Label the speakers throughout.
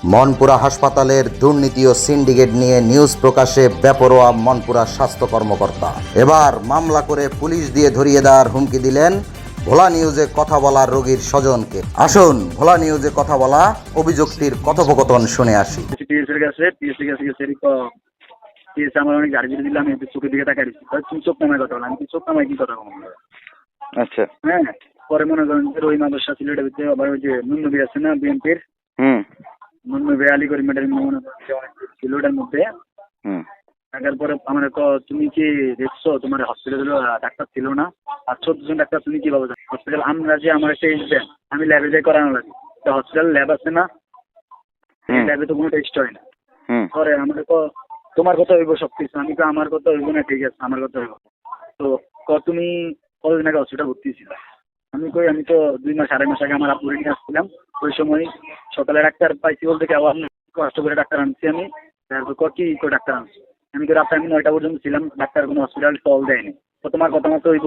Speaker 1: মনপুরা হাসপাতালের দুর্নীতি ও সিন্ডিকেট নিয়ে নিউজ প্রকাশে বেপরোয়া মনপুরা স্বাস্থ্য কর্মকর্তা। এবার মামলা করে পুলিশ দিয়ে ধরিয়ে দেওয়ার হুমকি দিলেন ভোলা নিউজে কথা বলা রোগীর স্বজনকে। আসুন ভোলা নিউজে কথা বলা অভিযুক্তির কথোপকথন শুনে আসি।
Speaker 2: টিএস এর কাছে টিএস কাছে গেছে টিএস আমার অনেক গাড়ি দিলাম আমি একটু চোখের দিকে তাকাই। তুমি চোখ নামায় কথা বলো চোখ নামায় কি কথা বলব?
Speaker 3: আচ্ছা।
Speaker 2: হ্যাঁ পরে মনে করেন যে রহিম আদর্শা সিলেটের ভিতরে আবার ওই যে নুন্নবী আছে না বিএনপির?
Speaker 3: হুম।
Speaker 2: নুন্নবী আলী করিম ম্যাডাম মনে ছিল ওটার মধ্যে থাকার পরে আমার ক তুমি কি দেখছ তোমার হসপিটালে ডাক্তার ছিল না আর চোদ্দ জন ডাক্তার তুমি কীভাবে হসপিটাল আমরা যে আমার একটা দেন আমি ল্যাবে যাই করানো লাগে তো হসপিটাল ল্যাব আছে না ল্যাবে তো কোনো টেস্ট হয় না পরে আমাকে তো তোমার কথা হইব সব কিছু আমি তো আমার কথা হইব না ঠিক আছে আমার কথা হইব তো তুমি কতদিন আগে হসপিটাল ভর্তি ছিল আমি কই আমি তো দুই মাস আড়াই মাস আগে আমার আপুরে নিয়ে আসছিলাম। ওই সময় সকালে ডাক্তার পাইছি বলতে কি আবার কষ্ট করে ডাক্তার আনছি আমি। তারপর ক কি করে ডাক্তার আনছি? আমি তো রাত্রে আমি নয়টা পর্যন্ত ছিলাম ডাক্তার কোনো হসপিটাল কল দেয়নি। তো তোমার কথা মতো হইব?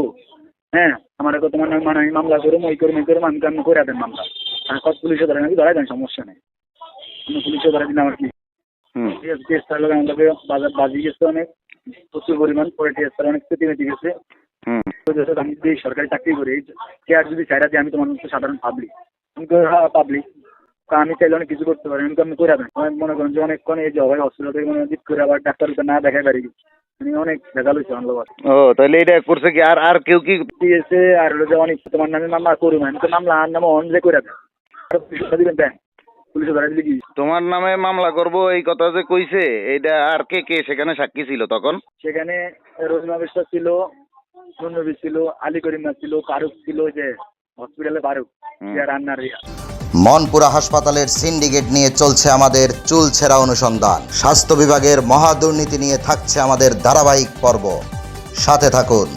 Speaker 2: হ্যাঁ আমার কথা তোমার নামে মানে আমি মামলা করুম ওই করুম এই করুম আমি আমি করে দেন মামলা। আর কত পুলিশে ধরে নাকি ধরাই দেন সমস্যা নেই। কোনো পুলিশে ধরে দিন আমার কি? টেস্ট তার লগে আমাদের বাজার বাজি গেছে অনেক। প্রচুর পরিমাণ পরে টেস্ট অনেক ক্ষতি মেতে গেছে।
Speaker 3: হুম।
Speaker 2: তো আমি যদি সরকারি চাকরি করি কে আর যদি চাইরা দিয়ে আমি তোমার মতো সাধারণ পাবলিক আমি তো পাবলিক আমি চাইলে অনেক কিছু করতে পারি। আমি তো আমি করে আমি মনে করেন যে অনেকক্ষণ এই যে অভাব হসপিটাল থেকে মনে জিত করে আবার ডাক্তার না দেখাই পারি অনেক ভেজাল হয়েছে আমার লোক
Speaker 3: ও তাহলে এটা করছে কি? আর আর কেউ কি
Speaker 2: দিয়েছে আর হলো যে অনেক তোমার নামে মামলা করুম আমি তো মামলা আর নামে অন যে করে দিবেন দেন। পুলিশে ধরা দিলে কি?
Speaker 3: তোমার নামে মামলা করব এই কথা যে কইছে এটা আর কে কে সেখানে সাক্ষী ছিল তখন?
Speaker 2: সেখানে রোজনা বিশ্বাস ছিল নন্নবী ছিল আলী করিমা ছিল ফারুক ছিল যে হসপিটালে ফারুক রান্নার ইয়া।
Speaker 1: মনপুরা হাসপাতালের সিন্ডিকেট নিয়ে চলছে আমাদের চুল ছেঁড়া অনুসন্ধান। স্বাস্থ্য বিভাগের মহাদুর্নীতি নিয়ে থাকছে আমাদের ধারাবাহিক পর্ব। সাথে থাকুন।